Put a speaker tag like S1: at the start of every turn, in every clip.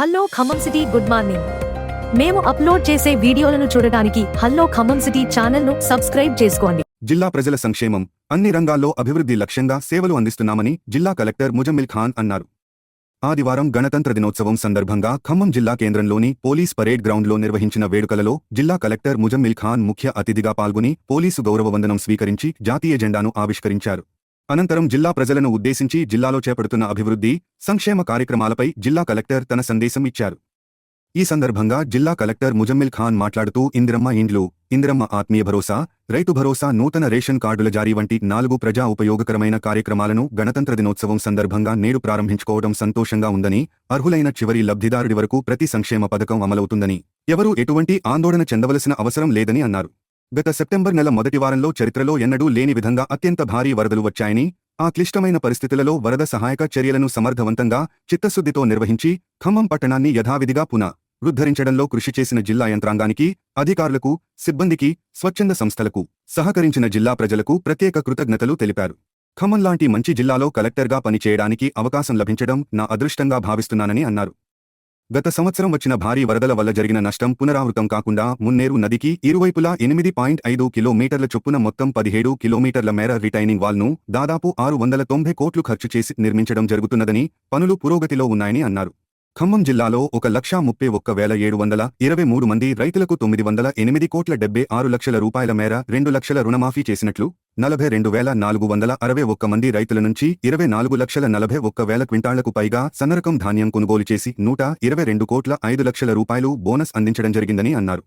S1: hello Khammam city good morning మేము upload చేసే వీడియోలను చూడడానికి హలో ఖమ్మం సిటీ ను సబ్స్క్రైబ్ చేసుకోండి
S2: జిల్లా ప్రజల సంక్షేమం అన్ని రంగాల్లో అభివృద్ధి లక్ష్యంగా సేవలు అందిస్తున్నామని జిల్లా కలెక్టర్ ముజమ్మిల్ ఖాన్ అన్నారు ఆదివారం గణతంత్ర దినోత్సవం సందర్భంగా ఖమ్మం జిల్లా కేంద్రంలోని పోలీస్ పరేడ్ గ్రౌండ్లో నిర్వహించిన వేడుకలలో జిల్లా కలెక్టర్ ముజమ్మిల్ ఖాన్ ముఖ్య అతిథిగా పాల్గొని పోలీసు గౌరవ వందనం స్వీకరించి జాతీయ జెండాను ఆవిష్కరించారు అనంతరం జిల్లా ప్రజలను ఉద్దేశించి జిల్లాలో చేపడుతున్న అభివృద్ధి సంక్షేమ కార్యక్రమాలపై జిల్లా కలెక్టర్ తన సందేశం ఇచ్చారు ఈ సందర్భంగా జిల్లా కలెక్టర్ ముజమ్మిల్ ఖాన్ మాట్లాడుతూ ఇందిరమ్మ ఇండ్లు ఇందిరమ్మ ఆత్మీయ భరోసా రైతు భరోసా నూతన రేషన్ కార్డుల జారీ వంటి నాలుగు ప్రజా ఉపయోగకరమైన కార్యక్రమాలను గణతంత్ర దినోత్సవం సందర్భంగా నేడు ప్రారంభించుకోవడం సంతోషంగా ఉందని అర్హులైన చివరి లబ్ధిదారుడి వరకు ప్రతి సంక్షేమ పథకం అమలవుతుందని ఎవరూ ఎటువంటి ఆందోళన చెందవలసిన అవసరం లేదని అన్నారు గత సెప్టెంబర్ నెల మొదటి వారంలో చరిత్రలో ఎన్నడూ లేని విధంగా అత్యంత భారీ వరదలు వచ్చాయని ఆ క్లిష్టమైన పరిస్థితులలో వరద సహాయక చర్యలను సమర్థవంతంగా చిత్తశుద్ధితో నిర్వహించి ఖమ్మం పట్టణాన్ని యథావిధిగా పునః ఉద్ధరించడంలో కృషి చేసిన జిల్లా యంత్రాంగానికి అధికారులకు సిబ్బందికి స్వచ్ఛంద సంస్థలకు సహకరించిన జిల్లా ప్రజలకు ప్రత్యేక కృతజ్ఞతలు తెలిపారు ఖమ్మం లాంటి మంచి జిల్లాలో కలెక్టర్గా పనిచేయడానికి అవకాశం లభించడం నా అదృష్టంగా భావిస్తున్నానని అన్నారు గత సంవత్సరం వచ్చిన భారీ వరదల వల్ల జరిగిన నష్టం పునరావృతం కాకుండా మున్నేరు నదికి ఇరువైపులా ఎనిమిది పాయింట్ ఐదు కిలోమీటర్ల చొప్పున మొత్తం పదిహేడు కిలోమీటర్ల మేర రిటైనింగ్ వాల్ను దాదాపు ఆరు వందల తొంభై కోట్లు ఖర్చు చేసి నిర్మించడం జరుగుతున్నదని పనులు పురోగతిలో ఉన్నాయని అన్నారు ఖమ్మం జిల్లాలో ఒక లక్షా ముప్పై ఒక్క వేల ఏడు వందల ఇరవై మూడు మంది రైతులకు తొమ్మిది వందల ఎనిమిది కోట్ల డెబ్బై ఆరు లక్షల రూపాయల మేర రెండు లక్షల రుణమాఫీ చేసినట్లు నలభై రెండు వేల నాలుగు వందల అరవై ఒక్క మంది రైతుల నుంచి ఇరవై నాలుగు లక్షల నలభై ఒక్క వేల క్వింటాళ్లకు పైగా సన్నరకం ధాన్యం కొనుగోలు చేసి నూట ఇరవై రెండు కోట్ల ఐదు లక్షల రూపాయలు బోనస్ అందించడం జరిగిందని అన్నారు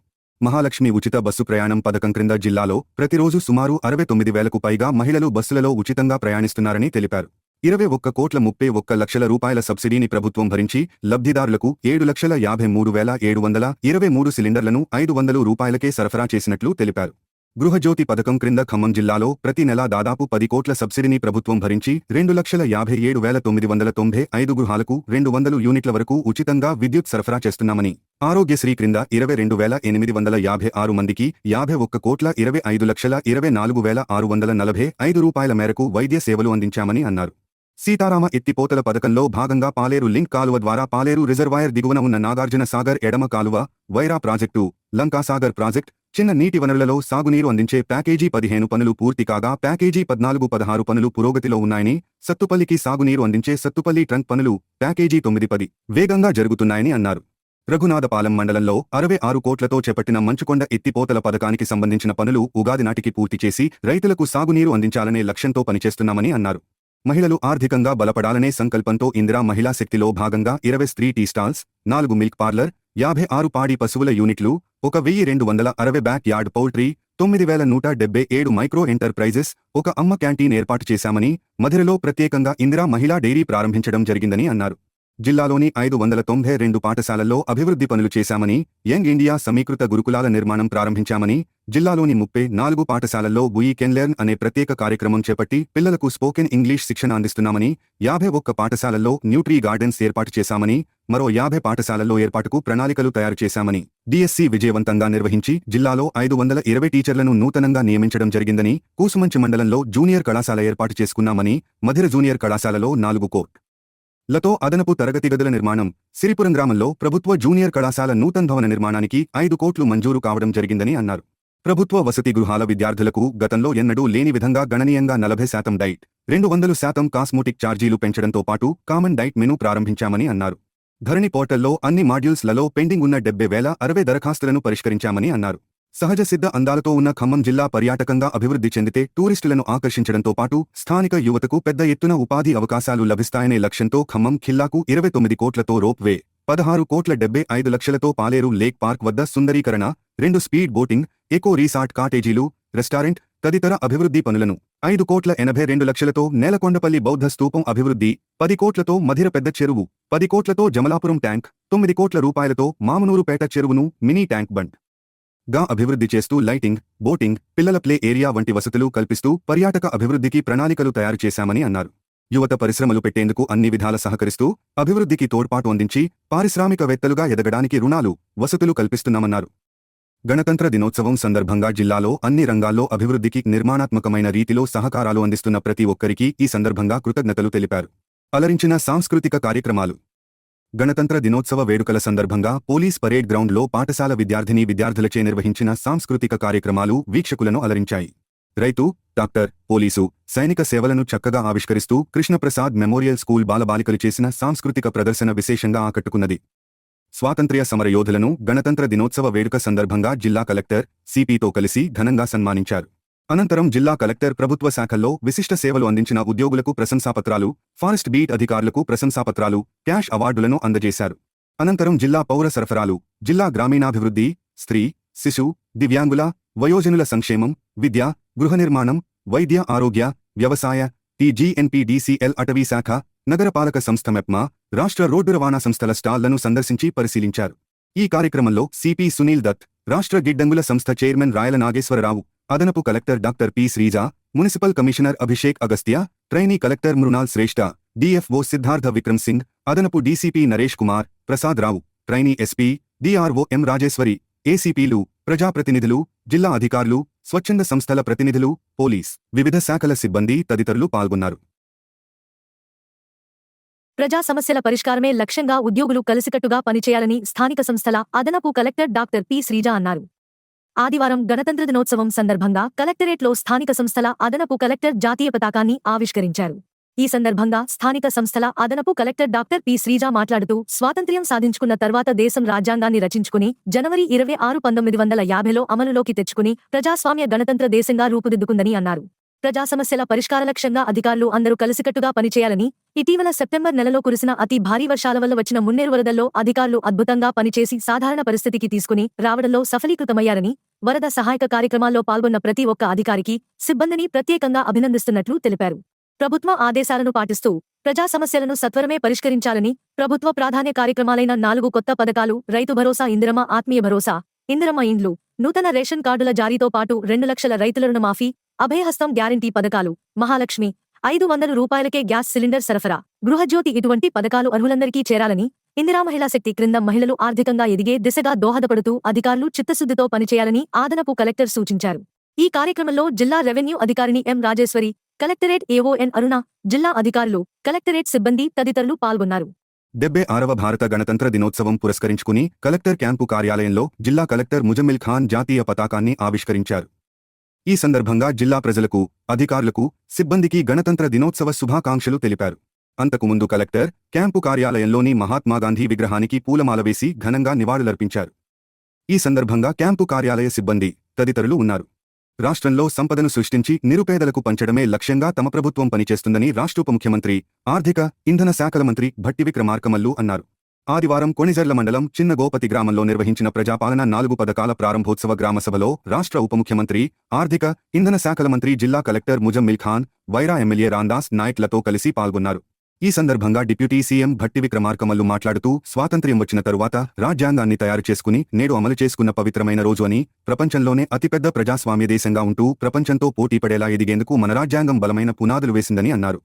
S2: మహాలక్ష్మి ఉచిత బస్సు ప్రయాణం పథకం క్రింద జిల్లాలో ప్రతిరోజు సుమారు అరవై తొమ్మిది వేలకు పైగా మహిళలు బస్సులలో ఉచితంగా ప్రయాణిస్తున్నారని తెలిపారు ఇరవై ఒక్క కోట్ల ముప్పై ఒక్క లక్షల రూపాయల సబ్సిడీని ప్రభుత్వం భరించి లబ్ధిదారులకు ఏడు లక్షల యాభై మూడు వేల ఏడు వందల ఇరవై మూడు సిలిండర్లను ఐదు వందలు రూపాయలకే సరఫరా చేసినట్లు తెలిపారు గృహజ్యోతి పథకం క్రింద ఖమ్మం జిల్లాలో ప్రతి నెలా దాదాపు పది కోట్ల సబ్సిడీని ప్రభుత్వం భరించి రెండు లక్షల యాభై ఏడు వేల తొమ్మిది వందల తొంభై ఐదు గృహాలకు రెండు వందలు యూనిట్ల వరకు ఉచితంగా విద్యుత్ సరఫరా చేస్తున్నామని ఆరోగ్యశ్రీ క్రింద ఇరవై రెండు వేల ఎనిమిది వందల యాభై ఆరు మందికి యాభై ఒక్క కోట్ల ఇరవై ఐదు లక్షల ఇరవై నాలుగు వేల ఆరు వందల నలభై ఐదు రూపాయల మేరకు వైద్య సేవలు అందించామని అన్నారు సీతారామ ఎత్తిపోతల పథకంలో భాగంగా పాలేరు లింక్ కాలువ ద్వారా పాలేరు రిజర్వాయర్ దిగువన ఉన్న నాగార్జున సాగర్ ఎడమ కాలువ వైరా ప్రాజెక్టు లంకాసాగర్ ప్రాజెక్ట్ చిన్న నీటి వనరులలో సాగునీరు అందించే ప్యాకేజీ పదిహేను పనులు పూర్తి కాగా ప్యాకేజీ పద్నాలుగు పదహారు పనులు పురోగతిలో ఉన్నాయని సత్తుపల్లికి సాగునీరు అందించే సత్తుపల్లి ట్రంక్ పనులు ప్యాకేజీ తొమ్మిది పది వేగంగా జరుగుతున్నాయని అన్నారు రఘునాథపాలెం మండలంలో అరవై ఆరు కోట్లతో చేపట్టిన మంచుకొండ ఎత్తిపోతల పథకానికి సంబంధించిన పనులు ఉగాది నాటికి పూర్తి చేసి రైతులకు సాగునీరు అందించాలనే లక్ష్యంతో పనిచేస్తున్నామని అన్నారు మహిళలు ఆర్థికంగా బలపడాలనే సంకల్పంతో ఇందిరా మహిళా శక్తిలో భాగంగా ఇరవై స్త్రీ టీ స్టాల్స్ నాలుగు మిల్క్ పార్లర్ యాభై ఆరు పాడి పశువుల యూనిట్లు ఒక వెయ్యి రెండు వందల అరవై బ్యాక్ యార్డ్ పౌల్ట్రీ తొమ్మిది వేల నూట డెబ్బై ఏడు మైక్రో ఎంటర్ప్రైజెస్ ఒక అమ్మ క్యాంటీన్ ఏర్పాటు చేశామని మధురలో ప్రత్యేకంగా ఇందిరా మహిళా డైరీ ప్రారంభించడం జరిగిందని అన్నారు జిల్లాలోని ఐదు వందల తొంభై రెండు పాఠశాలల్లో అభివృద్ధి పనులు చేశామని యంగ్ ఇండియా సమీకృత గురుకులాల నిర్మాణం ప్రారంభించామని జిల్లాలోని ముప్పై నాలుగు పాఠశాలల్లో బుయి కెన్ లెర్న్ అనే ప్రత్యేక కార్యక్రమం చేపట్టి పిల్లలకు స్పోకెన్ ఇంగ్లీష్ శిక్షణ అందిస్తున్నామని యాభై ఒక్క పాఠశాలల్లో న్యూట్రీ గార్డెన్స్ ఏర్పాటు చేశామని మరో యాభై పాఠశాలల్లో ఏర్పాటుకు ప్రణాళికలు తయారు చేశామని డిఎస్సి విజయవంతంగా నిర్వహించి జిల్లాలో ఐదు వందల ఇరవై టీచర్లను నూతనంగా నియమించడం జరిగిందని కూసుమంచి మండలంలో జూనియర్ కళాశాల ఏర్పాటు చేసుకున్నామని మధిర జూనియర్ కళాశాలలో నాలుగు కోట్ లతో అదనపు తరగతి గదుల నిర్మాణం సిరిపురం గ్రామంలో ప్రభుత్వ జూనియర్ కళాశాల నూతన భవన నిర్మాణానికి ఐదు కోట్లు మంజూరు కావడం జరిగిందని అన్నారు ప్రభుత్వ వసతి గృహాల విద్యార్థులకు గతంలో ఎన్నడూ లేని విధంగా గణనీయంగా నలభై శాతం డైట్ రెండు వందలు శాతం కాస్మోటిక్ ఛార్జీలు పెంచడంతో పాటు కామన్ డైట్ మెను ప్రారంభించామని అన్నారు ధరణి పోర్టల్లో అన్ని మాడ్యూల్స్లలో పెండింగ్ ఉన్న డెబ్బై వేల అరవై దరఖాస్తులను పరిష్కరించామని అన్నారు సహజ సిద్ధ అందాలతో ఉన్న ఖమ్మం జిల్లా పర్యాటకంగా అభివృద్ధి చెందితే టూరిస్టులను ఆకర్షించడంతో పాటు స్థానిక యువతకు పెద్ద ఎత్తున ఉపాధి అవకాశాలు లభిస్తాయనే లక్ష్యంతో ఖమ్మం ఖిల్లాకు ఇరవై తొమ్మిది కోట్లతో వే పదహారు కోట్ల డెబ్బై ఐదు లక్షలతో పాలేరు లేక్ పార్క్ వద్ద సుందరీకరణ రెండు స్పీడ్ బోటింగ్ ఎకో రీసార్ట్ కాటేజీలు రెస్టారెంట్ తదితర అభివృద్ధి పనులను ఐదు కోట్ల ఎనభై రెండు లక్షలతో నేలకొండపల్లి బౌద్ధ స్తూపం అభివృద్ధి పది కోట్లతో మధిర పెద్ద చెరువు పది కోట్లతో జమలాపురం ట్యాంక్ తొమ్మిది కోట్ల రూపాయలతో మామనూరుపేట చెరువును మినీ ట్యాంక్ బండ్ గా అభివృద్ధి చేస్తూ లైటింగ్ బోటింగ్ పిల్లల ప్లే ఏరియా వంటి వసతులు కల్పిస్తూ పర్యాటక అభివృద్ధికి ప్రణాళికలు తయారు చేశామని అన్నారు యువత పరిశ్రమలు పెట్టేందుకు అన్ని విధాల సహకరిస్తూ అభివృద్ధికి తోడ్పాటు అందించి పారిశ్రామికవేత్తలుగా ఎదగడానికి రుణాలు వసతులు కల్పిస్తున్నామన్నారు గణతంత్ర దినోత్సవం సందర్భంగా జిల్లాలో అన్ని రంగాల్లో అభివృద్ధికి నిర్మాణాత్మకమైన రీతిలో సహకారాలు అందిస్తున్న ప్రతి ఒక్కరికీ ఈ సందర్భంగా కృతజ్ఞతలు తెలిపారు అలరించిన సాంస్కృతిక కార్యక్రమాలు గణతంత్ర దినోత్సవ వేడుకల సందర్భంగా పోలీస్ పరేడ్ గ్రౌండ్లో పాఠశాల విద్యార్థిని విద్యార్థులచే నిర్వహించిన సాంస్కృతిక కార్యక్రమాలు వీక్షకులను అలరించాయి రైతు డాక్టర్ పోలీసు సైనిక సేవలను చక్కగా ఆవిష్కరిస్తూ కృష్ణప్రసాద్ మెమోరియల్ స్కూల్ బాలబాలికలు చేసిన సాంస్కృతిక ప్రదర్శన విశేషంగా ఆకట్టుకున్నది స్వాతంత్ర్య సమరయోధులను గణతంత్ర దినోత్సవ వేడుక సందర్భంగా జిల్లా కలెక్టర్ సిపితో కలిసి ఘనంగా సన్మానించారు అనంతరం జిల్లా కలెక్టర్ ప్రభుత్వ శాఖల్లో విశిష్ట సేవలు అందించిన ఉద్యోగులకు ప్రశంసాపత్రాలు ఫారెస్ట్ బీట్ అధికారులకు ప్రశంసాపత్రాలు క్యాష్ అవార్డులను అందజేశారు అనంతరం జిల్లా పౌర సరఫరాలు జిల్లా గ్రామీణాభివృద్ధి స్త్రీ శిశు దివ్యాంగుల వయోజనుల సంక్షేమం విద్య గృహ నిర్మాణం వైద్య ఆరోగ్య వ్యవసాయ టీజీఎన్పీడీసీఎల్ అటవీ శాఖ నగరపాలక సంస్థ మెప్మా రాష్ట్ర రోడ్డు రవాణా సంస్థల స్టాళ్లను సందర్శించి పరిశీలించారు ఈ కార్యక్రమంలో సిపి సునీల్ దత్ రాష్ట్ర గిడ్డంగుల సంస్థ చైర్మన్ రాయల నాగేశ్వరరావు అదనపు collector doctor P Sreeja municipal commissioner Abhishek Agastya trainee collector Mrinal Shreshtha DFO Siddhartha Vikram Singh అదనపు DCP Naresh Kumar Prasad Rao trainee SP DRO M Rajeswari ఏసీపీలు ప్రజాప్రతినిధులు జిల్లా అధికారులు స్వచ్ఛంద సంస్థల ప్రతినిధులు పోలీస్ వివిధ శాఖల సిబ్బంది తదితరులు పాల్గొన్నారు
S1: ప్రజా సమస్యల పరిష్కారమే లక్ష్యంగా ఉద్యోగులు కలిసికట్టుగా పనిచేయాలని స్థానిక సంస్థల అదనపు కలెక్టర్ డాక్టర్ పి శ్రీజ అన్నారు ఆదివారం గణతంత్ర దినోత్సవం సందర్భంగా కలెక్టరేట్లో స్థానిక సంస్థల అదనపు కలెక్టర్ జాతీయ పతాకాన్ని ఆవిష్కరించారు ఈ సందర్భంగా స్థానిక సంస్థల అదనపు కలెక్టర్ డాక్టర్ పి శ్రీజ మాట్లాడుతూ స్వాతంత్ర్యం సాధించుకున్న తర్వాత దేశం రాజ్యాంగాన్ని రచించుకుని జనవరి ఇరవై ఆరు పంతొమ్మిది వందల యాభైలో అమలులోకి తెచ్చుకుని ప్రజాస్వామ్య గణతంత్ర దేశంగా రూపుదిద్దుకుందని అన్నారు ప్రజా సమస్యల పరిష్కార లక్ష్యంగా అధికారులు అందరూ కలిసికట్టుగా పనిచేయాలని ఇటీవల సెప్టెంబర్ నెలలో కురిసిన అతి భారీ వర్షాల వల్ల వచ్చిన మున్నేరు వరదల్లో అధికారులు అద్భుతంగా పనిచేసి సాధారణ పరిస్థితికి తీసుకుని రావడంలో సఫలీకృతమయ్యారని వరద సహాయక కార్యక్రమాల్లో పాల్గొన్న ప్రతి ఒక్క అధికారికి సిబ్బందిని ప్రత్యేకంగా అభినందిస్తున్నట్లు తెలిపారు ప్రభుత్వ ఆదేశాలను పాటిస్తూ ప్రజా సమస్యలను సత్వరమే పరిష్కరించాలని ప్రభుత్వ ప్రాధాన్య కార్యక్రమాలైన నాలుగు కొత్త పథకాలు రైతు భరోసా ఇందిరమ ఆత్మీయ భరోసా ఇందిరమ్మ ఇండ్లు నూతన రేషన్ కార్డుల జారీతో పాటు రెండు లక్షల రైతుల రుణమాఫీ అభయహస్తం గ్యారంటీ పథకాలు మహాలక్ష్మి ఐదు వందల రూపాయలకే గ్యాస్ సిలిండర్ సరఫరా గృహజ్యోతి ఇటువంటి పథకాలు అర్హులందరికీ చేరాలని ఇందిరా మహిళా శక్తి క్రింద మహిళలు ఆర్థికంగా ఎదిగే దిశగా దోహదపడుతూ అధికారులు చిత్తశుద్ధితో పనిచేయాలని ఆదనపు కలెక్టర్ సూచించారు ఈ కార్యక్రమంలో జిల్లా రెవెన్యూ అధికారిని ఎం రాజేశ్వరి కలెక్టరేట్ ఏఓఎన్ అరుణ జిల్లా అధికారులు కలెక్టరేట్ సిబ్బంది తదితరులు పాల్గొన్నారు
S2: డెబ్బై ఆరవ భారత గణతంత్ర దినోత్సవం పురస్కరించుకుని కలెక్టర్ క్యాంపు కార్యాలయంలో జిల్లా కలెక్టర్ ముజమిల్ ఖాన్ జాతీయ పతాకాన్ని ఆవిష్కరించారు ఈ సందర్భంగా జిల్లా ప్రజలకు అధికారులకు సిబ్బందికి గణతంత్ర దినోత్సవ శుభాకాంక్షలు తెలిపారు అంతకుముందు కలెక్టర్ క్యాంపు కార్యాలయంలోని మహాత్మాగాంధీ విగ్రహానికి పూలమాల వేసి ఘనంగా నివాళులర్పించారు ఈ సందర్భంగా క్యాంపు కార్యాలయ సిబ్బంది తదితరులు ఉన్నారు రాష్ట్రంలో సంపదను సృష్టించి నిరుపేదలకు పంచడమే లక్ష్యంగా తమ ప్రభుత్వం పనిచేస్తుందని రాష్ట్ర ఉపముఖ్యమంత్రి ఆర్థిక ఇంధన శాఖల మంత్రి భట్టి విక్రమార్కమల్లు అన్నారు ఆదివారం కొణిజర్ల మండలం చిన్న గోపతి గ్రామంలో నిర్వహించిన ప్రజాపాలన నాలుగు పథకాల ప్రారంభోత్సవ గ్రామసభలో రాష్ట్ర ఉపముఖ్యమంత్రి ఆర్థిక ఇంధన శాఖల మంత్రి జిల్లా కలెక్టర్ ముజమ్మిల్ ఖాన్ వైరా ఎమ్మెల్యే రాందాస్ నాయక్లతో కలిసి పాల్గొన్నారు ఈ సందర్భంగా డిప్యూటీ సీఎం భట్టి విక్రమార్కమల్లు మాట్లాడుతూ స్వాతంత్ర్యం వచ్చిన తరువాత రాజ్యాంగాన్ని తయారు చేసుకుని నేడు అమలు చేసుకున్న పవిత్రమైన రోజు అని ప్రపంచంలోనే అతిపెద్ద ప్రజాస్వామ్య దేశంగా ఉంటూ ప్రపంచంతో పోటీపడేలా ఎదిగేందుకు మన రాజ్యాంగం బలమైన పునాదులు వేసిందని అన్నారు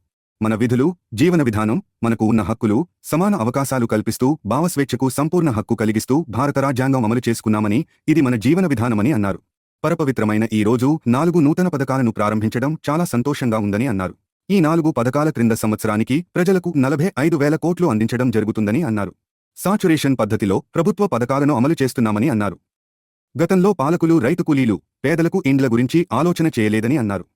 S2: మన విధులు జీవన విధానం మనకు ఉన్న హక్కులు సమాన అవకాశాలు కల్పిస్తూ భావస్వేచ్ఛకు సంపూర్ణ హక్కు కలిగిస్తూ భారత రాజ్యాంగం అమలు చేసుకున్నామని ఇది మన జీవన విధానమని అన్నారు పరపవిత్రమైన ఈ రోజు నాలుగు నూతన పథకాలను ప్రారంభించడం చాలా సంతోషంగా ఉందని అన్నారు ఈ నాలుగు పథకాల క్రింద సంవత్సరానికి ప్రజలకు నలభై ఐదు వేల కోట్లు అందించడం జరుగుతుందని అన్నారు సాచురేషన్ పద్ధతిలో ప్రభుత్వ పథకాలను అమలు చేస్తున్నామని అన్నారు గతంలో పాలకులు రైతు కూలీలు పేదలకు ఇండ్ల గురించి ఆలోచన చేయలేదని అన్నారు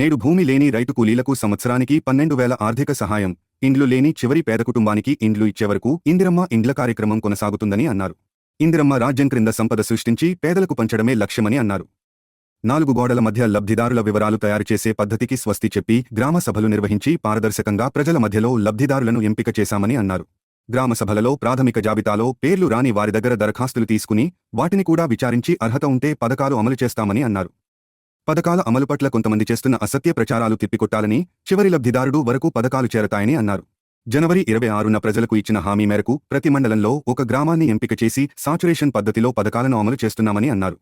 S2: నేడు భూమి లేని రైతు కూలీలకు సంవత్సరానికి పన్నెండు వేల ఆర్థిక సహాయం ఇండ్లు లేని చివరి పేద కుటుంబానికి ఇండ్లు ఇచ్చే వరకు ఇందిరమ్మ ఇండ్ల కార్యక్రమం కొనసాగుతుందని అన్నారు ఇందిరమ్మ రాజ్యం క్రింద సంపద సృష్టించి పేదలకు పంచడమే లక్ష్యమని అన్నారు నాలుగు గోడల మధ్య లబ్ధిదారుల వివరాలు తయారుచేసే పద్ధతికి స్వస్తి చెప్పి గ్రామ సభలు నిర్వహించి పారదర్శకంగా ప్రజల మధ్యలో లబ్ధిదారులను ఎంపిక చేశామని అన్నారు గ్రామ సభలలో ప్రాథమిక జాబితాలో పేర్లు రాని వారి దగ్గర దరఖాస్తులు తీసుకుని వాటిని కూడా విచారించి అర్హత ఉంటే పథకాలు అమలు చేస్తామని అన్నారు పథకాల అమలు పట్ల కొంతమంది చేస్తున్న అసత్య ప్రచారాలు తిప్పికొట్టాలని చివరి లబ్ధిదారుడు వరకు పథకాలు చేరతాయని అన్నారు జనవరి ఇరవై ఆరున ప్రజలకు ఇచ్చిన హామీ మేరకు ప్రతి మండలంలో ఒక గ్రామాన్ని ఎంపిక చేసి సాచురేషన్ పద్ధతిలో పథకాలను అమలు చేస్తున్నామని అన్నారు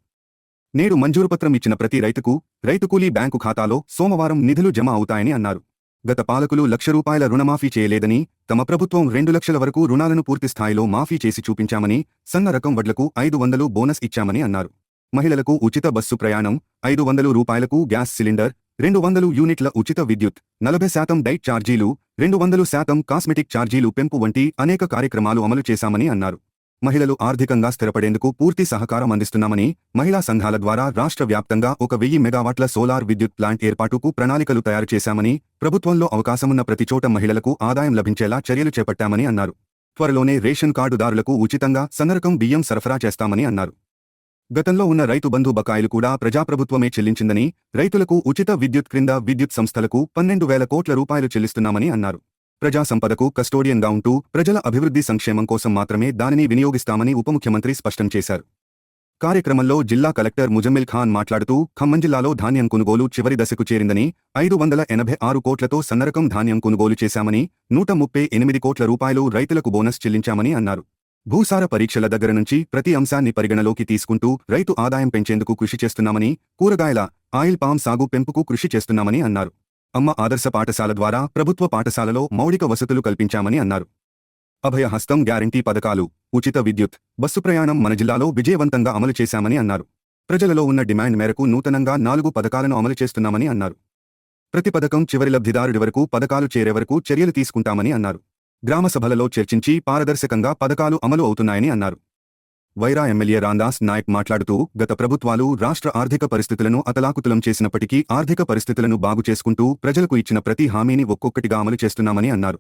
S2: నేడు మంజూరుపత్రం ఇచ్చిన ప్రతి రైతుకు రైతుకూలీ బ్యాంకు ఖాతాలో సోమవారం నిధులు జమ అవుతాయని అన్నారు గత పాలకులు లక్ష రూపాయల రుణమాఫీ చేయలేదని తమ ప్రభుత్వం రెండు లక్షల వరకు రుణాలను పూర్తిస్థాయిలో మాఫీ చేసి చూపించామని సన్న రకం వడ్లకు ఐదు వందలు బోనస్ ఇచ్చామని అన్నారు మహిళలకు ఉచిత బస్సు ప్రయాణం ఐదు వందలు రూపాయలకు గ్యాస్ సిలిండర్ రెండు వందలు యూనిట్ల ఉచిత విద్యుత్ నలభై శాతం డైట్ ఛార్జీలు రెండు వందలు శాతం కాస్మెటిక్ ఛార్జీలు పెంపు వంటి అనేక కార్యక్రమాలు అమలు చేశామని అన్నారు మహిళలు ఆర్థికంగా స్థిరపడేందుకు పూర్తి సహకారం అందిస్తున్నామని మహిళా సంఘాల ద్వారా రాష్ట్ర వ్యాప్తంగా ఒక వెయ్యి మెగావాట్ల సోలార్ విద్యుత్ ప్లాంట్ ఏర్పాటుకు ప్రణాళికలు తయారు చేశామని ప్రభుత్వంలో అవకాశమున్న ప్రతిచోట మహిళలకు ఆదాయం లభించేలా చర్యలు చేపట్టామని అన్నారు త్వరలోనే రేషన్ కార్డుదారులకు ఉచితంగా సందరకం బియ్యం సరఫరా చేస్తామని అన్నారు గతంలో ఉన్న రైతు బంధు బకాయిలు కూడా ప్రజాప్రభుత్వమే చెల్లించిందని రైతులకు ఉచిత విద్యుత్ క్రింద విద్యుత్ సంస్థలకు పన్నెండు వేల కోట్ల రూపాయలు చెల్లిస్తున్నామని అన్నారు ప్రజా సంపదకు కస్టోడియన్గా ఉంటూ ప్రజల అభివృద్ధి సంక్షేమం కోసం మాత్రమే దానిని వినియోగిస్తామని ఉప ముఖ్యమంత్రి స్పష్టం చేశారు కార్యక్రమంలో జిల్లా కలెక్టర్ ముజమ్మిల్ ఖాన్ మాట్లాడుతూ ఖమ్మం జిల్లాలో ధాన్యం కొనుగోలు చివరి దశకు చేరిందని ఐదు వందల ఎనభై ఆరు కోట్లతో సన్నరకం ధాన్యం కొనుగోలు చేశామని నూట ముప్పై ఎనిమిది కోట్ల రూపాయలు రైతులకు బోనస్ చెల్లించామని అన్నారు భూసార పరీక్షల దగ్గర నుంచి ప్రతి అంశాన్ని పరిగణలోకి తీసుకుంటూ రైతు ఆదాయం పెంచేందుకు కృషి చేస్తున్నామని కూరగాయల ఆయిల్ పామ్ సాగు పెంపుకు కృషి చేస్తున్నామని అన్నారు అమ్మ ఆదర్శ పాఠశాల ద్వారా ప్రభుత్వ పాఠశాలలో మౌలిక వసతులు కల్పించామని అన్నారు అభయహస్తం గ్యారంటీ పథకాలు ఉచిత విద్యుత్ బస్సు ప్రయాణం మన జిల్లాలో విజయవంతంగా అమలు చేశామని అన్నారు ప్రజలలో ఉన్న డిమాండ్ మేరకు నూతనంగా నాలుగు పథకాలను అమలు చేస్తున్నామని అన్నారు ప్రతి పథకం చివరి లబ్ధిదారుడి వరకు పథకాలు చేరే వరకు చర్యలు తీసుకుంటామని అన్నారు గ్రామ చర్చించి పారదర్శకంగా పథకాలు అమలు అవుతున్నాయని అన్నారు వైరా ఎమ్మెల్యే రాందాస్ నాయక్ మాట్లాడుతూ గత ప్రభుత్వాలు రాష్ట్ర ఆర్థిక పరిస్థితులను అతలాకుతలం చేసినప్పటికీ ఆర్థిక పరిస్థితులను బాగు చేసుకుంటూ ప్రజలకు ఇచ్చిన ప్రతి హామీని ఒక్కొక్కటిగా అమలు చేస్తున్నామని అన్నారు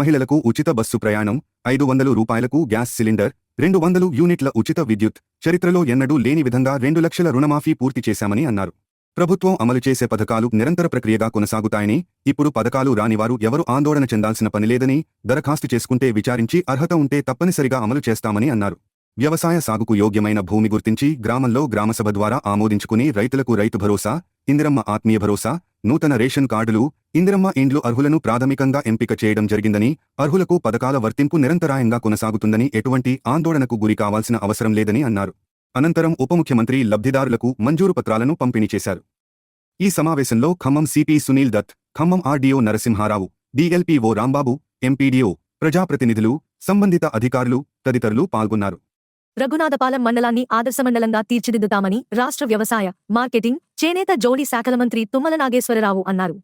S2: మహిళలకు ఉచిత బస్సు ప్రయాణం ఐదు వందలు రూపాయలకు గ్యాస్ సిలిండర్ రెండు వందలు యూనిట్ల ఉచిత విద్యుత్ చరిత్రలో ఎన్నడూ లేని విధంగా రెండు లక్షల రుణమాఫీ పూర్తి చేశామని అన్నారు ప్రభుత్వం అమలు చేసే పథకాలు నిరంతర ప్రక్రియగా కొనసాగుతాయని ఇప్పుడు పథకాలు రానివారు ఎవరు ఆందోళన చెందాల్సిన పనిలేదని దరఖాస్తు చేసుకుంటే విచారించి అర్హత ఉంటే తప్పనిసరిగా అమలు చేస్తామని అన్నారు వ్యవసాయ సాగుకు యోగ్యమైన భూమి గుర్తించి గ్రామంలో గ్రామసభ ద్వారా ఆమోదించుకుని రైతులకు రైతు భరోసా ఇందిరమ్మ ఆత్మీయ భరోసా నూతన రేషన్ కార్డులు ఇందిరమ్మ ఇండ్లు అర్హులను ప్రాథమికంగా ఎంపిక చేయడం జరిగిందని అర్హులకు పథకాల వర్తింపు నిరంతరాయంగా కొనసాగుతుందని ఎటువంటి ఆందోళనకు గురి కావాల్సిన అవసరం లేదని అన్నారు అనంతరం ఉప ముఖ్యమంత్రి లబ్ధిదారులకు మంజూరు పత్రాలను పంపిణీ చేశారు ఈ సమావేశంలో Khammam CP Sunil Dutt Khammam RDO Narasimha Rao DLPO Rambabu MPDO ప్రజాప్రతినిధులు సంబంధిత అధికారులు తదితరులు పాల్గొన్నారు
S1: రఘునాథపాలెం మండలాన్ని ఆదర్శ మండలంగా తీర్చిదిద్దుతామని రాష్ట్ర వ్యవసాయ మార్కెటింగ్ చేనేత జోడీ శాఖల మంత్రి తుమ్మల నాగేశ్వరరావు అన్నారు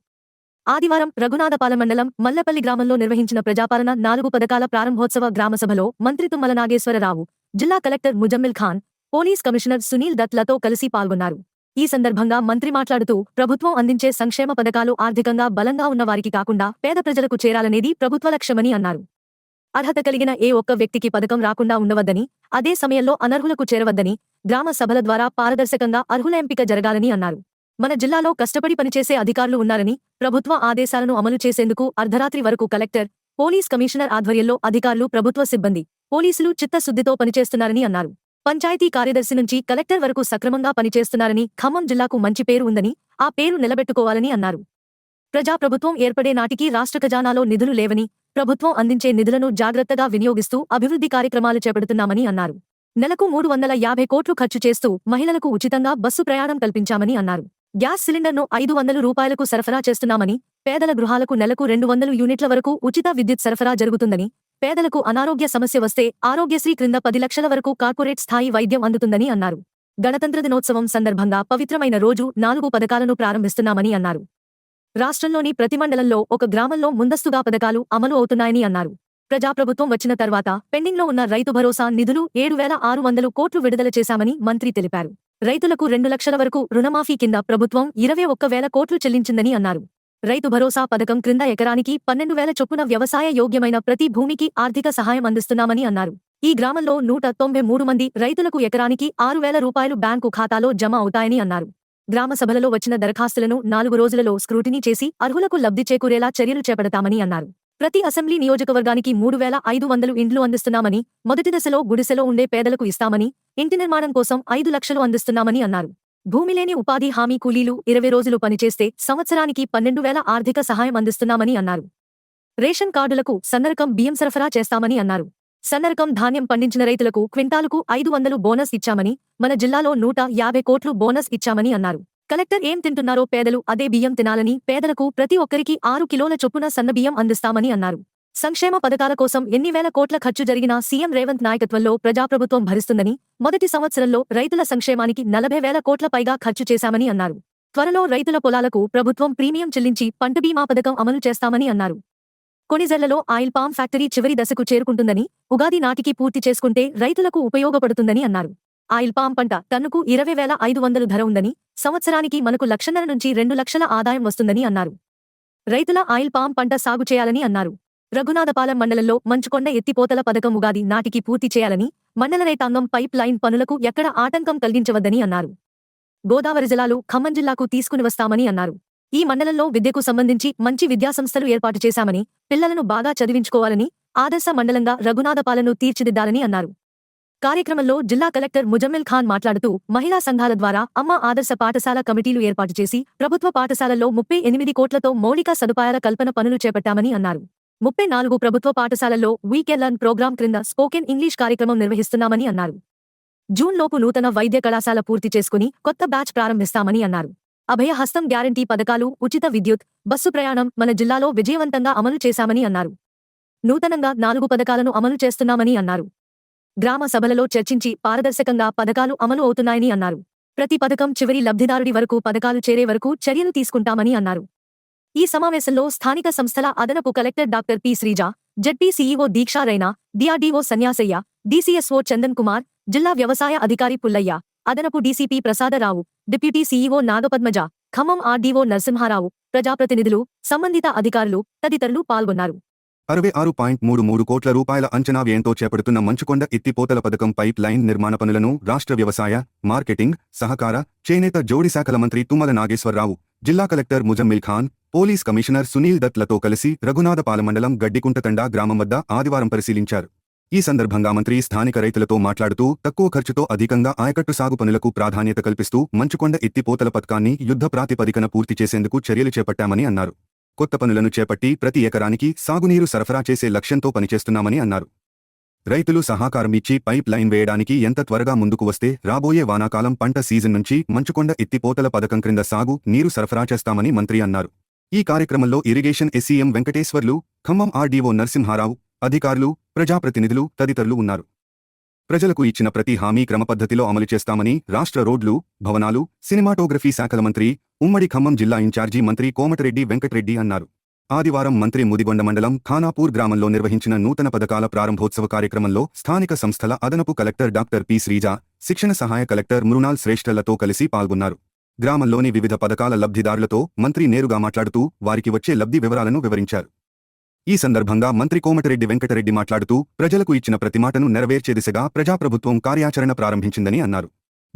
S1: ఆదివారం రఘునాథపాలెం మండలం మల్లపల్లి గ్రామంలో నిర్వహించిన ప్రజాపాలన నాలుగు పథకాల ప్రారంభోత్సవ గ్రామసభలో మంత్రి తుమ్మల నాగేశ్వరరావు జిల్లా collector Muzammil Khan police commissioner Sunil దత్లతో కలిసి పాల్గొన్నారు ఈ సందర్భంగా మంత్రి మాట్లాడుతూ ప్రభుత్వం అందించే సంక్షేమ పథకాలు ఆర్థికంగా బలంగా ఉన్నవారికి కాకుండా పేద ప్రజలకు చేరాలనేది ప్రభుత్వ లక్ష్యమని అన్నారు అర్హత కలిగిన ఏ ఒక్క వ్యక్తికి పథకం రాకుండా ఉండవద్దని అదే సమయంలో అనర్హులకు చేరవద్దని గ్రామ సభల ద్వారా పారదర్శకంగా అర్హుల ఎంపిక జరగాలని అన్నారు మన జిల్లాలో కష్టపడి పనిచేసే అధికారులు ఉన్నారని ప్రభుత్వ ఆదేశాలను అమలు చేసేందుకు అర్ధరాత్రి వరకు కలెక్టర్ పోలీస్ కమిషనర్ ఆధ్వర్యంలో అధికారులు ప్రభుత్వ సిబ్బంది పోలీసులు చిత్తశుద్ధితో పనిచేస్తున్నారని అన్నారు పంచాయతీ కార్యదర్శి నుంచి కలెక్టర్ వరకు సక్రమంగా పనిచేస్తున్నారని ఖమ్మం జిల్లాకు మంచి పేరు ఉందని ఆ పేరు నిలబెట్టుకోవాలని అన్నారు ప్రజాప్రభుత్వం ఏర్పడే నాటికి రాష్ట్ర ఖజానాలో నిధులు లేవని ప్రభుత్వం అందించే నిధులను జాగ్రత్తగా వినియోగిస్తూ అభివృద్ధి కార్యక్రమాలు చేపడుతున్నామని అన్నారు నెలకు మూడు వందల యాభై కోట్లు ఖర్చు చేస్తూ మహిళలకు ఉచితంగా బస్సు ప్రయాణం కల్పించామని అన్నారు గ్యాస్ సిలిండర్ను ఐదు వందల రూపాయలకు సరఫరా చేస్తున్నామని పేదల గృహాలకు నెలకు రెండు వందల యూనిట్ల వరకు ఉచిత విద్యుత్ సరఫరా జరుగుతుందని పేదలకు అనారోగ్య సమస్య వస్తే ఆరోగ్యశ్రీ క్రింద పది లక్షల వరకు కార్పొరేట్ స్థాయి వైద్యం అందుతుందని అన్నారు గణతంత్ర దినోత్సవం సందర్భంగా పవిత్రమైన రోజు నాలుగు పథకాలను ప్రారంభిస్తున్నామని అన్నారు రాష్ట్రంలోని ప్రతి మండలంలో ఒక గ్రామంలో ముందస్తుగా పథకాలు అమలు అవుతున్నాయని అన్నారు ప్రజాప్రభుత్వం వచ్చిన తర్వాత పెండింగ్లో ఉన్న రైతు భరోసా నిధులు ఏడు వేల ఆరు వందలు కోట్లు విడుదల చేశామని మంత్రి తెలిపారు రైతులకు రెండు లక్షల వరకు రుణమాఫీ కింద ప్రభుత్వం ఇరవై ఒక్క వేల కోట్లు చెల్లించిందని అన్నారు రైతు భరోసా పథకం క్రింద ఎకరానికి పన్నెండు వేల చొప్పున వ్యవసాయ యోగ్యమైన ప్రతి భూమికి ఆర్థిక సహాయం అందిస్తున్నామని అన్నారు ఈ గ్రామంలో నూట తొంభై మూడు మంది రైతులకు ఎకరానికి ఆరు వేల రూపాయలు బ్యాంకు ఖాతాలో జమ అవుతాయని అన్నారు గ్రామ సభలలో వచ్చిన దరఖాస్తులను నాలుగు రోజులలో స్క్రూటినీ చేసి అర్హులకు లబ్ధి చేకూరేలా చర్యలు చేపడతామని అన్నారు ప్రతి అసెంబ్లీ నియోజకవర్గానికి మూడు వేల ఐదు వందలు ఇండ్లు అందిస్తున్నామని మొదటి దశలో గుడిసెలో ఉండే పేదలకు ఇస్తామని ఇంటి నిర్మాణం కోసం ఐదు లక్షలు అందిస్తున్నామని అన్నారు భూమిలేని ఉపాధి హామీ కూలీలు ఇరవై రోజులు పనిచేస్తే సంవత్సరానికి పన్నెండు వేల ఆర్థిక సహాయం అందిస్తున్నామని అన్నారు రేషన్ కార్డులకు సన్నరకం బియ్యం సరఫరా చేస్తామని అన్నారు సన్నరకం ధాన్యం పండించిన రైతులకు క్వింటాలుకు ఐదు వందలు బోనస్ ఇచ్చామని మన జిల్లాలో నూట యాభై కోట్లు బోనస్ ఇచ్చామని అన్నారు కలెక్టర్ ఏం తింటున్నారో పేదలు అదే బియ్యం తినాలని పేదలకు ప్రతి ఒక్కరికి ఆరు కిలోల చొప్పున సన్నబియ్యం అందిస్తామని అన్నారు సంక్షేమ పథకాల కోసం ఎన్ని వేల కోట్ల ఖర్చు జరిగిన సీఎం రేవంత్ నాయకత్వంలో ప్రజాప్రభుత్వం భరిస్తుందని మొదటి సంవత్సరంలో రైతుల సంక్షేమానికి నలభై వేల కోట్ల పైగా ఖర్చు చేశామని అన్నారు త్వరలో రైతుల పొలాలకు ప్రభుత్వం ప్రీమియం చెల్లించి పంట బీమా పథకం అమలు చేస్తామని అన్నారు కొనిజల్లలో ఆయిల్ పామ్ ఫ్యాక్టరీ చివరి దశకు చేరుకుంటుందని ఉగాది నాటికి పూర్తి చేసుకుంటే రైతులకు ఉపయోగపడుతుందని అన్నారు ఆయిల్ పామ్ పంట టన్నుకు ఇరవై వేల ఐదు వందలు ధర ఉందని సంవత్సరానికి మనకు లక్షన్నర నుంచి రెండు లక్షల ఆదాయం వస్తుందని అన్నారు రైతుల ఆయిల్ పామ్ పంట సాగు చేయాలని అన్నారు రఘునాథపాలెం మండలంలో మంచుకొండ ఎత్తిపోతల పథకం ఉగాది నాటికి పూర్తి చేయాలని మండల రైతాంగం పైప్ లైన్ పనులకు ఎక్కడ ఆటంకం కలిగించవద్దని అన్నారు గోదావరి జిల్లాలో ఖమ్మం జిల్లాకు తీసుకుని వస్తామని అన్నారు ఈ మండలంలో విద్యకు సంబంధించి మంచి విద్యాసంస్థలు ఏర్పాటు చేశామని పిల్లలను బాగా చదివించుకోవాలని ఆదర్శ మండలంగా రఘునాథపాలను తీర్చిదిద్దాలని అన్నారు కార్యక్రమంలో జిల్లా కలెక్టర్ ముజమ్మిల్ ఖాన్ మాట్లాడుతూ మహిళా సంఘాల ద్వారా అమ్మ ఆదర్శ పాఠశాల కమిటీలు ఏర్పాటు చేసి ప్రభుత్వ పాఠశాలల్లో ముప్పై ఎనిమిది కోట్లతో మౌలిక సదుపాయాల కల్పన పనులు చేపట్టామని అన్నారు ముప్పై నాలుగు ప్రభుత్వ పాఠశాలల్లో వీకెండ్ లర్న్ ప్రోగ్రాం క్రింద స్పోకెన్ ఇంగ్లీష్ కార్యక్రమం నిర్వహిస్తున్నామని అన్నారు జూన్లోపు నూతన వైద్య కళాశాల పూర్తి చేసుకుని కొత్త బ్యాచ్ ప్రారంభిస్తామని అన్నారు అభయహస్తం గ్యారంటీ పథకాలు ఉచిత విద్యుత్ బస్సు ప్రయాణం మన జిల్లాలో విజయవంతంగా అమలు చేశామని అన్నారు నూతనంగా నాలుగు పథకాలను అమలు చేస్తున్నామని అన్నారు గ్రామ సభలలో చర్చించి పారదర్శకంగా పథకాలు అమలు అవుతున్నాయని అన్నారు ప్రతి పథకం చివరి లబ్ధిదారుడి వరకు పథకాలు చేరే వరకు చర్యలు తీసుకుంటామని అన్నారు ఈ సమావేశంలో స్థానిక సంస్థల అదనపు collector doctor P Sreeja ZP CEO Deeksha Raina DRDO Sanyasaiah DCSO Chandan Kumar జిల్లా వ్యవసాయ అధికారి పుల్లయ్య అదనపు DCP Prasada Rao deputy CEO Naga Padmaja Khammam RDO Narasimha Rao ప్రజాప్రతినిధులు సంబంధిత అధికారులు తదితరులు పాల్గొన్నారు
S2: అరవై ఆరు పాయింట్ మూడు మూడు కోట్ల రూపాయల అంచనా వ్యయంతో చేపడుతున్న మంచుకొండ ఎత్తిపోతల పథకం పైప్ లైన్ నిర్మాణ పనులను రాష్ట్ర వ్యవసాయ మార్కెటింగ్ సహకార చేనేత జోడి శాఖల మంత్రి తుమ్మల నాగేశ్వరరావు జిల్లా collector Muzammil Khan police commissioner Sunil దత్లతో కలిసి రఘునాథపాల మండలం గడ్డికుంటతండా గ్రామం వద్ద ఆదివారం పరిశీలించారు ఈ సందర్భంగా మంత్రి స్థానిక రైతులతో మాట్లాడుతూ తక్కువ ఖర్చుతో అధికంగా ఆయకట్టు సాగు పనులకు ప్రాధాన్యత కల్పిస్తూ మంచుకొండ ఎత్తిపోతల పథకాన్ని యుద్ధ ప్రాతిపదికన పూర్తి చేసేందుకు చర్యలు చేపట్టామని అన్నారు కొత్త పనులను చేపట్టి ప్రతి ఎకరానికి సాగునీరు సరఫరా చేసే లక్ష్యంతో పనిచేస్తున్నామని అన్నారు రైతులు సహకారం ఇచ్చి పైప్ లైన్ వేయడానికి ఎంత త్వరగా ముందుకు వస్తే రాబోయే వానాకాలం పంట సీజన్ నుంచి మంచుకొండ ఎత్తిపోతల పథకం క్రింద సాగు నీరు సరఫరా చేస్తామని మంత్రి అన్నారు ఈ కార్యక్రమంలో irrigation SCM Venkateswarlu Khammam RDO Narasimha Rao అధికారులు ప్రజాప్రతినిధులు తదితరులు ఉన్నారు ప్రజలకు ఇచ్చిన ప్రతి హామీ క్రమపద్ధతిలో అమలు చేస్తామని రాష్ట్ర రోడ్లు భవనాలు సినిమాటోగ్రఫీ శాఖల మంత్రి ఉమ్మడి ఖమ్మం జిల్లా ఇన్ఛార్జీ మంత్రి కోమటిరెడ్డి వెంకటరెడ్డి అన్నారు ఆదివారం మంత్రి ముదిగొండ మండలం ఖానాపూర్ గ్రామంలో నిర్వహించిన నూతన పథకాల ప్రారంభోత్సవ కార్యక్రమంలో స్థానిక సంస్థల అదనపు కలెక్టర్ డాక్టర్ పి శ్రీజ శిక్షణ సహాయ కలెక్టర్ మృణాల్ శ్రేష్ఠలతో కలిసి పాల్గొన్నారు గ్రామంలోని వివిధ పథకాల లబ్ధిదారులతో మంత్రి నేరుగా మాట్లాడుతూ వారికి వచ్చే లబ్ధి వివరాలను వివరించారు ఈ సందర్భంగా మంత్రి కోమటిరెడ్డి వెంకటరెడ్డి మాట్లాడుతూ ప్రజలకు ఇచ్చిన ప్రతి మాటను నెరవేర్చే దిశగా ప్రజాప్రభుత్వం కార్యాచరణ ప్రారంభించిందని అన్నారు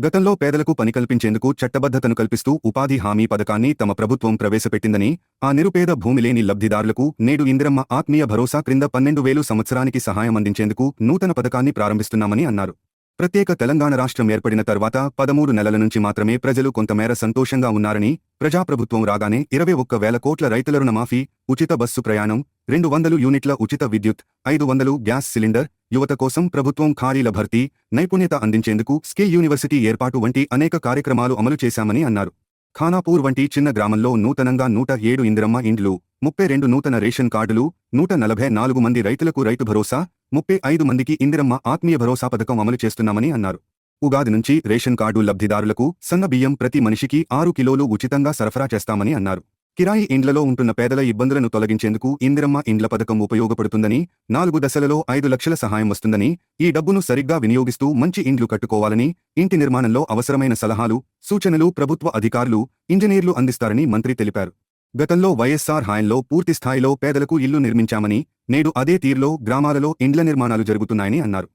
S2: గతంలో పేదలకు పని కల్పించేందుకు చట్టబద్ధతను కల్పిస్తూ ఉపాధి హామీ పథకాన్ని తమ ప్రభుత్వం ప్రవేశపెట్టిందని ఆ నిరుపేద భూమిలేని లబ్ధిదారులకు నేడు ఇందిరమ్మ ఆత్మీయ భరోసా క్రింద పన్నెండు వేలు సంవత్సరానికి సహాయం అందించేందుకు నూతన పథకాన్ని ప్రారంభిస్తున్నామని అన్నారు ప్రత్యేక తెలంగాణ రాష్ట్రం ఏర్పడిన తర్వాత పదమూడు నెలల నుంచి మాత్రమే ప్రజలు కొంతమేర సంతోషంగా ఉన్నారని ప్రజాప్రభుత్వం రాగానే ఇరవై ఒక్క వేల కోట్ల రైతుల రుణమాఫీ ఉచిత బస్సు ప్రయాణం రెండు వందలు యూనిట్ల ఉచిత విద్యుత్ ఐదు వందలు గ్యాస్ సిలిండర్ యువత కోసం ప్రభుత్వం ఖాళీల భర్తీ నైపుణ్యత అందించేందుకు స్కే యూనివర్సిటీ ఏర్పాటు వంటి అనేక కార్యక్రమాలు అమలు చేశామని అన్నారు ఖానాపూర్ వంటి చిన్న గ్రామంలో నూతనంగా నూట ఏడు ఇందిరమ్మ ఇండ్లు ముప్పై రెండు నూతన రేషన్ కార్డులు నూట నలభై నాలుగు మంది రైతులకు రైతు భరోసా ముప్పై ఐదు మందికి ఇందిరమ్మ ఆత్మీయ భరోసా పథకం అమలు చేస్తున్నామని అన్నారు ఉగాది నుంచి రేషన్ కార్డు లబ్ధిదారులకు సన్న బియ్యం ప్రతి మనిషికి ఆరు కిలోలు ఉచితంగా సరఫరా చేస్తామని అన్నారు కిరాయి ఇండ్లలో ఉంటున్న పేదల ఇబ్బందులను తొలగించేందుకు ఇందిరమ్మ ఇండ్ల పథకం ఉపయోగపడుతుందని నాలుగు దశలలో ఐదు లక్షల సహాయం వస్తుందని ఈ డబ్బును సరిగ్గా వినియోగిస్తూ మంచి ఇండ్లు కట్టుకోవాలని ఇంటి నిర్మాణంలో అవసరమైన సలహాలు సూచనలు ప్రభుత్వ అధికారులు ఇంజనీర్లు అందిస్తారని మంత్రి తెలిపారు గతంలో వైఎస్సార్ హాయంలో పూర్తిస్థాయిలో పేదలకు ఇల్లు నిర్మించామని నేడు అదే తీర్లో గ్రామాలలో ఇండ్ల నిర్మాణాలు జరుగుతున్నాయని అన్నారు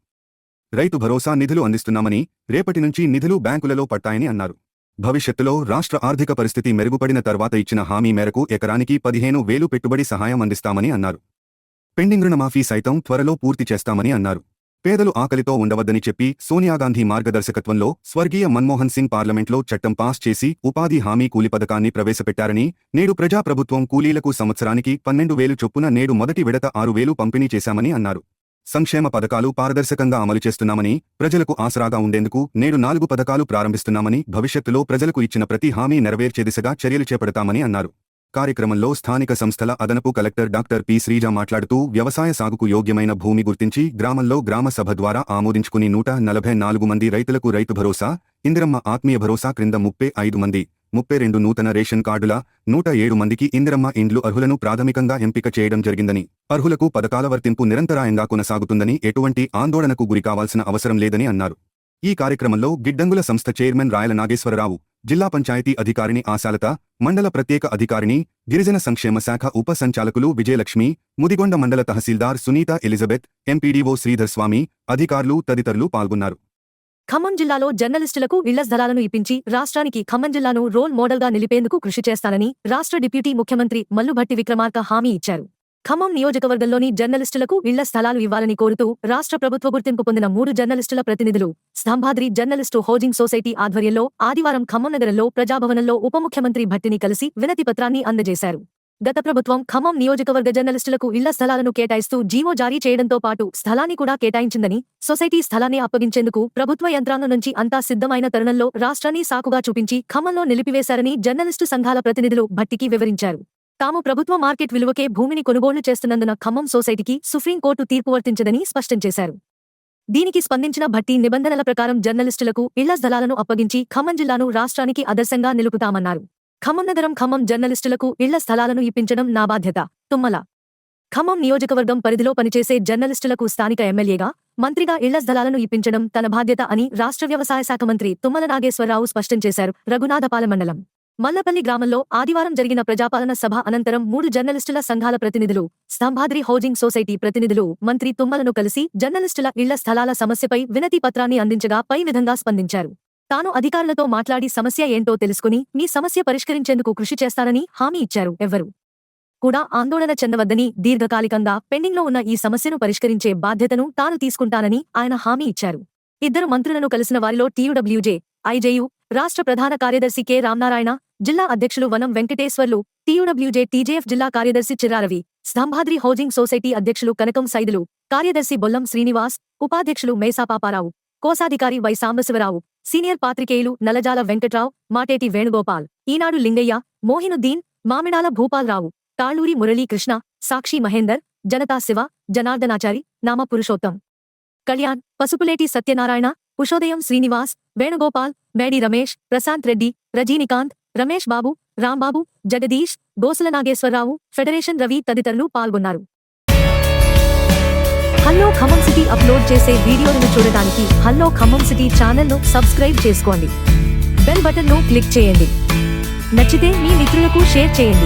S2: రైతు భరోసా నిధులు అందిస్తున్నామని రేపటి నుంచి నిధులు బ్యాంకులలో పట్టాయని అన్నారు భవిష్యత్తులో రాష్ట్ర ఆర్థిక పరిస్థితి మెరుగుపడిన తర్వాత ఇచ్చిన హామీ మేరకు ఎకరానికి పదిహేను వేలు పెట్టుబడి సహాయం అందిస్తామని అన్నారు పెండింగ్ రుణమాఫీ సైతం త్వరలో పూర్తి చేస్తామని అన్నారు పేదలు ఆకలితో ఉండవద్దని చెప్పి సోనియాగాంధీ మార్గదర్శకత్వంలో స్వర్గీయ మన్మోహన్ సింగ్ పార్లమెంట్లో చట్టం పాస్ చేసి ఉపాధి హామీ కూలి పథకాన్ని ప్రవేశపెట్టారని నేడు ప్రజాప్రభుత్వం కూలీలకు సంవత్సరానికి పన్నెండు వేలు చొప్పున నేడు మొదటి విడత ఆరు వేలు పంపిణీ చేశామని అన్నారు సంక్షేమ పథకాలు పారదర్శకంగా అమలు చేస్తున్నామని ప్రజలకు ఆసరాగా ఉండేందుకు నేడు నాలుగు పథకాలు ప్రారంభిస్తున్నామని భవిష్యత్తులో ప్రజలకు ఇచ్చిన ప్రతి హామీ నెరవేర్చే దిశగా చర్యలు చేపడతామని అన్నారు కార్యక్రమంలో స్థానిక సంస్థల అదనపు కలెక్టర్ డాక్టర్ పి శ్రీజ మాట్లాడుతూ వ్యవసాయ సాగుకు యోగ్యమైన భూమి గుర్తించి గ్రామంలో గ్రామ సభ ద్వారా ఆమోదించుకుని నూట నలభై నాలుగు మంది రైతులకు రైతు భరోసా ఇందిరమ్మ ఆత్మీయ భరోసా క్రింద ముప్పై ఐదు మంది ముప్పై రెండు నూతన రేషన్ కార్డుల నూట ఏడు మందికి ఇందిరమ్మ ఇండ్లు అర్హులను ప్రాథమికంగా ఎంపిక చేయడం జరిగిందని అర్హులకు పథకాల వర్తింపు నిరంతరాయంగా కొనసాగుతుందని ఎటువంటి ఆందోళనకు గురికావాల్సిన అవసరం లేదని అన్నారు ఈ కార్యక్రమంలో గిడ్డంగుల సంస్థ చైర్మన్ రాయల నాగేశ్వరరావు జిల్లా పంచాయతీ అధికారిని ఆశాలత మండల ప్రత్యేక అధికారిని గిరిజన సంక్షేమ శాఖ ఉప సంచాలకులు విజయలక్ష్మి ముదిగొండ మండల తహసీల్దార్ సునీత ఎలిజబెత్ ఎంపీడీఓ శ్రీధర్ స్వామి అధికారులు తదితరులు పాల్గొన్నారు
S1: ఖమ్మం జిల్లాలో జర్నలిస్టులకు ఇళ్ల స్థలాలను ఇప్పించి రాష్ట్రానికి ఖమ్మం జిల్లాను రోల్ మోడల్గా నిలిపేందుకు కృషి చేస్తానని రాష్ట్ర డిప్యూటీ ముఖ్యమంత్రి మల్లుభట్టి విక్రమార్క హామీ ఇచ్చారు ఖమ్మం నియోజకవర్గంలోని జర్నలిస్టులకు ఇళ్ల స్థలాలు ఇవ్వాలని కోరుతూ రాష్ట్ర ప్రభుత్వ గుర్తింపు పొందిన మూడు జర్నలిస్టుల ప్రతినిధులు స్తంభాద్రి జర్నలిస్టు హోజింగ్ సొసైటీ ఆధ్వర్యంలో ఆదివారం ఖమ్మం నగరంలో ప్రజాభవనంలో ఉప ముఖ్యమంత్రి భట్టిని కలిసి వినతి పత్రాన్ని అందజేశారు గత ప్రభుత్వం ఖమ్మం నియోజకవర్గ జర్నలిస్టులకు ఇళ్ల స్థలాలను కేటాయిస్తూ జీవో జారీ చేయడంతో పాటు స్థలాన్ని కూడా కేటాయించిందని సొసైటీ స్థలాన్ని అప్పగించేందుకు ప్రభుత్వ యంత్రాంగం నుంచి అంతా సిద్ధమైన తరుణంలో రాష్ట్రాన్ని సాకుగా చూపించి ఖమ్మంలో నిలిపివేశారని జర్నలిస్టు సంఘాల ప్రతినిధులు భట్టికి వివరించారు తాము ప్రభుత్వ మార్కెట్ విలువకే భూమిని కొనుగోలు చేస్తున్నందున ఖమ్మం సొసైటీకి సుప్రీంకోర్టు తీర్పు వర్తించదని స్పష్టం చేశారు దీనికి స్పందించిన భట్టి నిబంధనల ప్రకారం జర్నలిస్టులకు ఇళ్ల స్థలాలను అప్పగించి ఖమ్మం జిల్లాను రాష్ట్రానికి ఆదర్శంగా నిలుపుతామన్నారు ఖమ్మం నగరం ఖమ్మం జర్నలిస్టులకు ఇళ్ల స్థలాలను ఇప్పించడం నా బాధ్యత తుమ్మల ఖమ్మం నియోజకవర్గం పరిధిలో పనిచేసే జర్నలిస్టులకు స్థానిక ఎమ్మెల్యేగా మంత్రిగా ఇళ్ల స్థలాలను ఇప్పించడం తన బాధ్యత అని రాష్ట్ర వ్యవసాయ శాఖ మంత్రి తుమ్మల నాగేశ్వరరావు స్పష్టం చేశారు రఘునాథపాల మండలం మల్లపల్లి గ్రామంలో ఆదివారం జరిగిన ప్రజాపాలన సభ అనంతరం మూడు జర్నలిస్టుల సంఘాల ప్రతినిధులు స్తంభాద్రి హౌజింగ్ సొసైటీ ప్రతినిధులు మంత్రి తుమ్మలను కలిసి జర్నలిస్టుల ఇళ్ల స్థలాల సమస్యపై వినతి పత్రాన్ని అందించగా పై విధంగా స్పందించారు తాను అధికారులతో మాట్లాడి సమస్య ఏంటో తెలుసుకుని మీ సమస్య పరిష్కరించేందుకు కృషి చేస్తానని హామీ ఇచ్చారు ఎవ్వరు కూడా ఆందోళన చెందవద్దని దీర్ఘకాలికంగా పెండింగ్లో ఉన్న ఈ సమస్యను పరిష్కరించే బాధ్యతను తాను తీసుకుంటానని ఆయన హామీ ఇచ్చారు ఇద్దరు మంత్రులను కలిసిన వారిలో టీయూడబ్ల్యూజే ఐజేయు రాష్ట్ర ప్రధాన కార్యదర్శి కె రామనారాయణ జిల్లా అధ్యక్షులు వనం వెంకటేశ్వర్లు టీయూడబ్ల్యూజే టీజేఎఫ్ జిల్లా కార్యదర్శి చిరారవి స్తంభాద్రి హౌజింగ్ సొసైటీ అధ్యక్షులు కనకం సైదులు కార్యదర్శి బొల్లం శ్రీనివాస్ ఉపాధ్యక్షులు మేసాపాపారావు కోశాధికారి వై సాంబశివరావు సీనియర్ పాత్రికేయులు నలజాల వెంకట్రావు మాటేటి వేణుగోపాల్ ఈనాడు లింగయ్య మోహినుద్దీన్ మామిడాల భూపాల్రావు తాళ్లూరి మురళీకృష్ణ సాక్షి మహేందర్ జనతా శివ జనార్దనాచారి నామ పురుషోత్తం కళ్యాణ్ పసుపులేటి సత్యనారాయణ ఉషోదయం శ్రీనివాస్ వేణుగోపాల్ మేడి రమేష్ ప్రశాంత్ రెడ్డి రజనీకాంత్ రమేష్ బాబు రాంబాబు జగదీష్ గోసల నాగేశ్వరరావు ఫెడరేషన్ రవి తదితరులు పాల్గొన్నారు హలో ఖమ్మం సిటీ అప్లోడ్ చేసే వీడియోలను చూడడానికి హలో ఖమ్మం సిటీ ఛానల్ ను సబ్స్క్రైబ్ చేసుకోండి బెల్ బటన్ ను క్లిక్ చేయండి నచ్చితే మీ మిత్రులకు షేర్ చేయండి